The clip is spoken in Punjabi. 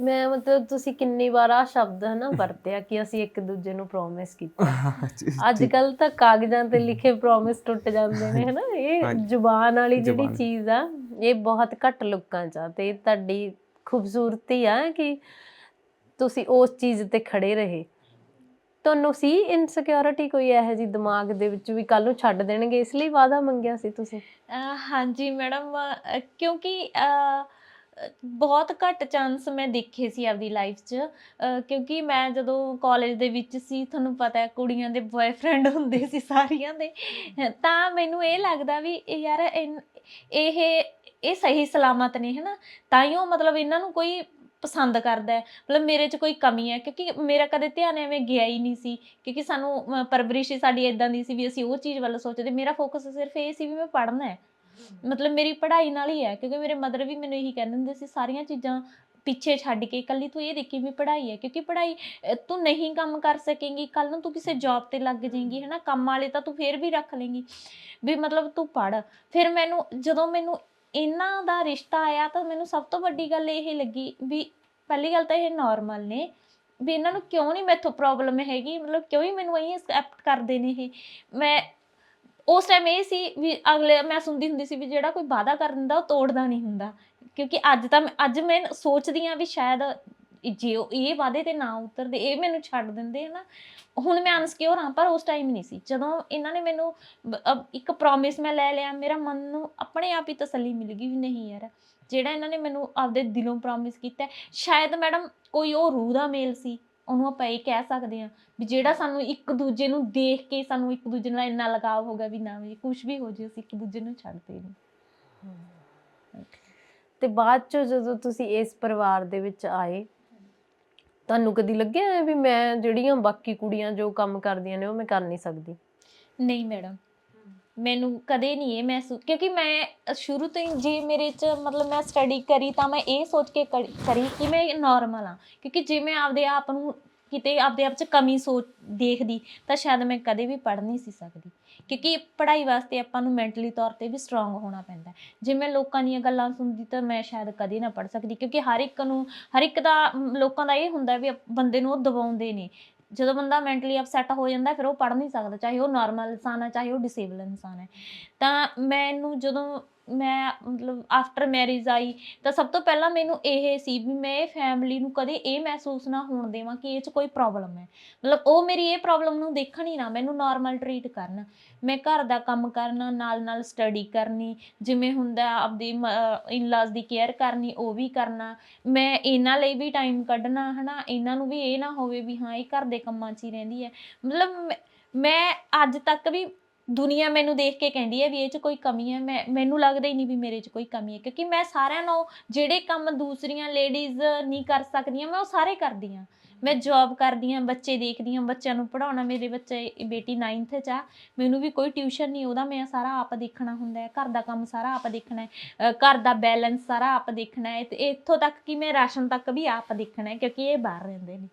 ਮੈਂ ਮਤਲਬ ਤੁਸੀਂ ਕਿੰਨੀ ਵਾਰ ਆ ਸ਼ਬਦ ਹੈ ਨਾ ਵਰਤਿਆ ਕਿ ਅਸੀਂ ਇੱਕ ਦੂਜੇ ਨੂੰ ਪ੍ਰੋਮਿਸ ਕੀਤਾ ਅੱਜ ਕੱਲ ਤਾਂ ਕਾਗਜ਼ਾਂ ਤੇ ਲਿਖੇ ਪ੍ਰੋਮਿਸ ਟੁੱਟ ਜਾਂਦੇ ਨੇ ਹਨਾ ਇਹ ਹਾਂਜੀ। ਜ਼ੁਬਾਨ ਵਾਲੀ ਜਿਹੜੀ। ਚੀਜ਼ ਆ ਇਹ ਬਹੁਤ ਘੱਟ ਲੋਕਾਂ 'ਚ ਆ ਤੇ ਤੁਹਾਡੀ ਖੂਬਸੂਰਤੀ ਆ ਕਿ ਤੁਸੀਂ ਉਸ ਚੀਜ਼ ਤੇ ਖੜੇ ਰਹੇ ਤੁਹਾਨੂੰ ਸੀ ਇਨਸਿਕਿਉਰਿਟੀ ਕੋਈ ਇਹੋ ਜੀ ਦਿਮਾਗ ਦੇ ਵਿੱਚ ਵੀ ਕੱਲ ਨੂੰ ਛੱਡ ਦੇਣਗੇ ਇਸ ਲਈ ਵਾਅਦਾ ਮੰਗਿਆ ਸੀ ਤੁਸੀਂ ਹਾਂਜੀ ਮੈਡਮ ਕਿਉਂਕਿ ਬਹੁਤ ਘੱਟ ਚਾਂਸ ਮੈਂ ਦੇਖੇ ਸੀ ਆਪਦੀ ਲਾਈਫ 'ਚ ਅਹ ਕਿਉਂਕਿ ਮੈਂ ਜਦੋਂ ਕਾਲਜ ਦੇ ਵਿੱਚ ਸੀ ਤੁਹਾਨੂੰ ਪਤਾ ਹੈ ਕੁੜੀਆਂ ਦੇ ਬॉयਫ੍ਰੈਂਡ ਹੁੰਦੇ ਸੀ ਸਾਰੀਆਂ ਦੇ ਤਾਂ ਮੈਨੂੰ ਇਹ ਲੱਗਦਾ ਵੀ ਇਹ ਯਾਰ ਇਨ- ਇਹ ਇਹ ਸਹੀ ਸਲਾਮਤ ਨੇ ਹਨਾ? ਤਾਂ ਹੀ ਉਹ ਮਤਲਬ ਇਹਨਾਂ ਨੂੰ ਕੋਈ ਪਸੰਦ ਕਰਦਾ ਹੈ। ਮਤਲਬ ਮੇਰੇ 'ਚ ਕੋਈ ਕਮੀ ਹੈ ਕਿਉਂਕਿ ਮੇਰਾ ਕਦੇ ਧਿਆਨ ਐਵੇਂ ਗਿਆ ਹੀ ਨਹੀਂ ਸੀ ਕਿਉਂਕਿ ਸਾਨੂੰ ਅਹ, ਪਰਵਰਿਸ਼ ਹੀ ਸਾਡੀ ਇਦਾਂ ਦੀ ਸੀ ਵੀ ਅਸੀਂ ਉਹ ਚੀਜ਼ ਵੱਲ ਸੋਚਦੇ ਮੇਰਾ ਫੋਕਸ ਸਿਰਫ ਇਹ ਸੀ ਵੀ ਮੈਂ ਪੜ੍ਹਨਾ ਹੈ। ਮਤਲਬ ਮੇਰੀ ਪੜ੍ਹਾਈ ਨਾਲ ਹੀ ਹੈ ਕਿਉਂਕਿ ਮੇਰੇ ਮਦਰ ਵੀ ਮੈਨੂੰ ਇਹੀ ਕਹਿੰਦੇ ਹੁੰਦੇ ਸੀ ਸਾਰੀਆਂ ਚੀਜ਼ਾਂ ਪਿੱਛੇ ਛੱਡ ਕੇ ਇਕੱਲੀ ਤੂੰ ਇਹ ਦੇਖੀ ਵੀ ਪੜ੍ਹਾਈ ਹੈ ਕਿਉਂਕਿ ਪੜ੍ਹਾਈ ਅਹ, ਤੂੰ ਨਹੀਂ ਕੰਮ ਕਰ ਸਕੇਂਗੀ ਕੱਲ ਨੂੰ ਤੂੰ ਕਿਸੇ ਜੌਬ ਤੇ ਲੱਗ ਜਾਏਂਗੀ ਹਨਾ ਕੰਮ ਵਾਲੇ ਤਾਂ ਤੂੰ ਫੇਰ ਵੀ ਰੱਖ ਲੇਂਗੀ ਵੀ ਮਤਲਬ ਤੂੰ ਪੜ੍ਹ। ਫਿਰ ਮੈਨੂੰ ਜਦੋਂ ਮੈਨੂੰ ਇਹਨਾਂ ਦਾ ਰਿਸ਼ਤਾ ਆਇਆ ਤਾਂ ਮੈਨੂੰ ਸਭ ਤੋਂ ਵੱਡੀ ਗੱਲ ਇਹ ਲੱਗੀ ਵੀ ਪਹਿਲੀ ਗੱਲ ਤਾਂ ਇਹ ਨਾਰਮਲ ਨੇ ਵੀ ਇਹਨਾਂ ਨੂੰ ਕਿਉਂ ਨਹੀਂ ਮੈਥੋਂ ਪ੍ਰੋਬਲਮ ਹੈਗੀ ਮਤਲਬ ਕਿਉਂ ਹੀ ਮੈਨੂੰ ਇਹ ਐਕਸੈਪਟ ਕਰਦੇ ਨੇ ਇਹ। ਮੈਂ ਉਸ ਟਾਈਮ ਇਹ ਸੀ ਵੀ ਅਗਲੇ, ਮੈਂ ਸੁਣਦੀ ਹੁੰਦੀ ਸੀ ਵੀ ਜਿਹੜਾ ਕੋਈ ਵਾਅਦਾ ਕਰ ਦਿੰਦਾ, ਉਹ ਤੋੜਦਾ ਨਹੀਂ ਹੁੰਦਾ। ਕਿਉਂਕਿ ਅੱਜ ਤਾਂ ਅੱਜ ਮੈਂ ਸੋਚਦੀ ਆ ਵੀ ਸ਼ਾਇਦ ਜੇ ਉਹ, ਇਹ ਵਾਅਦੇ ਤੇ ਨਾ ਉਤਰਦੇ, ਇਹ ਮੈਨੂੰ ਛੱਡ ਦਿੰਦੇ, ਹਨਾ। ਹੁਣ ਮੈਂ ਅਨਸਕਿਓਰ ਹਾਂ, ਪਰ ਉਸ ਟਾਈਮ ਨਹੀਂ ਸੀ। ਜਦੋਂ ਇਹਨਾਂ ਨੇ ਮੈਨੂੰ ਇੱਕ ਪ੍ਰੋਮਿਸ ਮੈਂ ਲੈ ਲਿਆ, ਮੇਰਾ ਮਨ ਨੂੰ ਆਪਣੇ ਆਪ ਹੀ ਤਸੱਲੀ ਮਿਲ ਗਈ ਵੀ ਨਹੀਂ ਯਾਰ, ਜਿਹੜਾ ਇਹਨਾਂ ਨੇ ਮੈਨੂੰ ਆਪਦੇ ਦਿਲੋਂ ਪ੍ਰੋਮਿਸ ਕੀਤਾ, ਸ਼ਾਇਦ ਮੈਡਮ ਕੋਈ ਉਹ ਰੂਹ ਦਾ ਮੇਲ ਸੀ। ਉਹਨੂੰ ਆਪਾਂ ਇਹ ਕਹਿ ਸਕਦੇ ਹਾਂ ਵੀ ਜਿਹੜਾ ਸਾਨੂੰ ਇੱਕ ਦੂਜੇ ਨੂੰ ਦੇਖ ਕੇ ਸਾਨੂੰ ਇੱਕ ਦੂਜੇ ਨਾਲ ਇੰਨਾ ਲਗਾਵ ਹੋ ਗਿਆ ਵੀ ਨਾ ਵੀ ਕੁਝ ਵੀ ਹੋ ਜੇ ਅਸੀਂ ਇੱਕ ਦੂਜੇ ਨੂੰ ਛੱਡਦੇ ਨਹੀਂ। ਤੇ ਬਾਅਦ ਚ ਜਦੋਂ ਤੁਸੀਂ ਇਸ ਪਰਿਵਾਰ ਦੇ ਵਿੱਚ ਆਏ ਤੁਹਾਨੂੰ ਕਦੀ ਲੱਗਿਆ ਵੀ ਮੈਂ ਜਿਹੜੀਆਂ ਬਾਕੀ ਕੁੜੀਆਂ ਜੋ ਕੰਮ ਕਰਦੀਆਂ ਨੇ ਉਹ ਮੈਂ ਕਰ ਨਹੀਂ ਸਕਦੀ? ਨਹੀਂ ਮੈਡਮ ਮੈਨੂੰ ਕਦੇ ਨਹੀਂ ਇਹ ਮਹਿਸੂਸ ਕਿਉਂਕਿ ਮੈਂ ਸ਼ੁਰੂ ਤੋਂ ਹੀ ਜੇ ਮੇਰੇ ਚ ਮਤਲਬ ਮੈਂ ਸਟੱਡੀ ਕਰੀ ਤਾਂ ਮੈਂ ਇਹ ਸੋਚ ਕੇ ਕਰ- ਕਰੀ ਕਿ ਮੈਂ ਨਾਰਮਲ ਆ ਕਿਉਂਕਿ ਜੇ ਮੈਂ ਆਪਦੇ ਆਪ ਨੂੰ ਕਿਤੇ ਆਪਦੇ ਆਪ ਚ ਕਮੀ ਸੋਚ ਦੇਖਦੀ, ਤਾਂ ਸ਼ਾਇਦ ਮੈਂ ਕਦੇ ਵੀ ਪੜ੍ਹ ਨਹੀਂ ਸੀ ਸਕਦੀ। ਕਿਉਂਕਿ ਪੜ੍ਹਾਈ ਵਾਸਤੇ ਆਪਾਂ ਨੂੰ ਮੈਂਟਲੀ ਤੌਰ ਤੇ ਵੀ ਸਟਰੋਂਗ ਹੋਣਾ ਪੈਂਦਾ। ਜੇ ਮੈਂ ਲੋਕਾਂ ਦੀਆਂ ਗੱਲਾਂ ਸੁਣਦੀ ਤਾਂ ਮੈਂ ਸ਼ਾਇਦ ਕਦੇ ਨਾ ਪੜ੍ਹ ਸਕਦੀ, ਕਿਉਂਕਿ ਹਰ ਇੱਕ ਨੂੰ, ਹਰ ਇੱਕ ਦਾ ਲੋਕਾਂ ਦਾ ਇਹ ਹੁੰਦਾ ਵੀ ਬੰਦੇ ਨੂੰ ਉਹ ਦਬਾਉਂਦੇ ਨੇ। ਜਦੋਂ ਬੰਦਾ ਮੈਂਟਲੀ ਅਪਸੈਟ ਹੋ ਜਾਂਦਾ, ਫਿਰ ਉਹ ਪੜ੍ਹ ਨਹੀਂ ਸਕਦਾ, ਚਾਹੇ ਉਹ ਨਾਰਮਲ ਇਨਸਾਨ ਹੈ ਚਾਹੇ ਉਹ ਡਿਸੇਬਲ ਇਨਸਾਨ ਹੈ ਤਾਂ ਮੈਨੂੰ ਜਦੋਂ ਮੈਂ ਮਤਲਬ ਆਫਟਰ ਮੈਰਿਜ ਆਈ, ਤਾਂ ਸਭ ਤੋਂ ਪਹਿਲਾਂ ਮੈਨੂੰ ਇਹ ਸੀ ਵੀ ਮੈਂ ਫੈਮਿਲੀ ਨੂੰ ਕਦੇ ਇਹ ਮਹਿਸੂਸ ਨਾ ਹੋਣ ਦੇਵਾਂ ਕਿ ਇਹ 'ਚ ਕੋਈ ਪ੍ਰੋਬਲਮ ਹੈ। ਮਤਲਬ ਉਹ ਮੇਰੀ ਇਹ ਪ੍ਰੋਬਲਮ ਨੂੰ ਦੇਖਣ ਹੀ ਨਾ, ਮੈਨੂੰ ਨਾਰਮਲ ਟਰੀਟ ਕਰਨ। ਮੈਂ ਘਰ ਦਾ ਕੰਮ ਕਰਨਾ ਨਾਲ ਨਾਲ ਸਟੱਡੀ ਕਰਨੀ, ਜਿਵੇਂ ਹੁੰਦਾ ਆਪਦੀ ਇਨ-ਲਾਜ਼ ਦੀ ਕੇਅਰ ਕਰਨੀ, ਉਹ ਵੀ ਕਰਨਾ। ਮੈਂ ਇਹਨਾਂ ਲਈ ਵੀ ਟਾਈਮ ਕੱਢਣਾ, ਹਨਾ? ਇਹਨਾਂ ਨੂੰ ਵੀ ਇਹ ਨਾ ਹੋਵੇ ਵੀ ਹਾਂ, ਇਹ ਘਰ ਦੇ ਕੰਮਾਂ 'ਚ ਹੀ ਰਹਿੰਦੀ ਹੈ। ਮਤਲਬ ਮੈਂ- ਮੈਂ ਅੱਜ ਤੱਕ ਵੀ ਦੁਨੀਆ ਮੈਨੂੰ ਦੇਖ ਕੇ ਕਹਿੰਦੀ ਹੈ ਵੀ ਇਹ 'ਚ ਕੋਈ ਕਮੀ ਹੈ। ਮੈਂ, ਮੈਨੂੰ ਲੱਗਦਾ ਹੀ ਨਹੀਂ ਵੀ ਮੇਰੇ 'ਚ ਕੋਈ ਕਮੀ ਹੈ, ਕਿਉਂਕਿ ਮੈਂ ਸਾਰਿਆਂ ਨੂੰ ਜਿਹੜੇ ਕੰਮ ਦੂਸਰੀਆਂ ਲੇਡੀਜ਼ ਨਹੀਂ ਕਰ ਸਕਦੀਆਂ, ਮੈਂ ਉਹ ਸਾਰੇ ਕਰਦੀ ਹਾਂ। ਮੈਂ ਜੌਬ ਕਰਦੀ ਹਾਂ, ਬੱਚੇ ਦੇਖਦੀ ਹਾਂ, ਬੱਚਿਆਂ ਨੂੰ ਪੜਾਉਣਾ ਮੇਰੇ ਬੱਚੇ ਬੇਟੀ 9th 'ਚ ਆ, ਮੈਨੂੰ ਵੀ ਕੋਈ ਟਿਊਸ਼ਨ ਨਹੀਂ, ਉਹਦਾ ਮੈਂ ਸਾਰਾ ਆਪ ਦੇਖਣਾ ਹੁੰਦਾ ਹੈ। ਘਰ ਦਾ ਕੰਮ ਸਾਰਾ ਆਪ ਦੇਖਣਾ ਹੈ ਘਰ ਦਾ ਬੈਲੈਂਸ ਸਾਰਾ ਆਪ ਦੇਖਣਾ ਹੈ, ਤੇ ਇੱਥੋਂ ਤੱਕ ਕਿ ਮੈਂ ਰਾਸ਼ਨ ਤੱਕ ਵੀ ਆਪ ਦੇਖਣਾ ਹੈ, ਕਿਉਂਕਿ ਇਹ ਬਾਹਰ ਰਹਿੰਦੇ ਨੇ।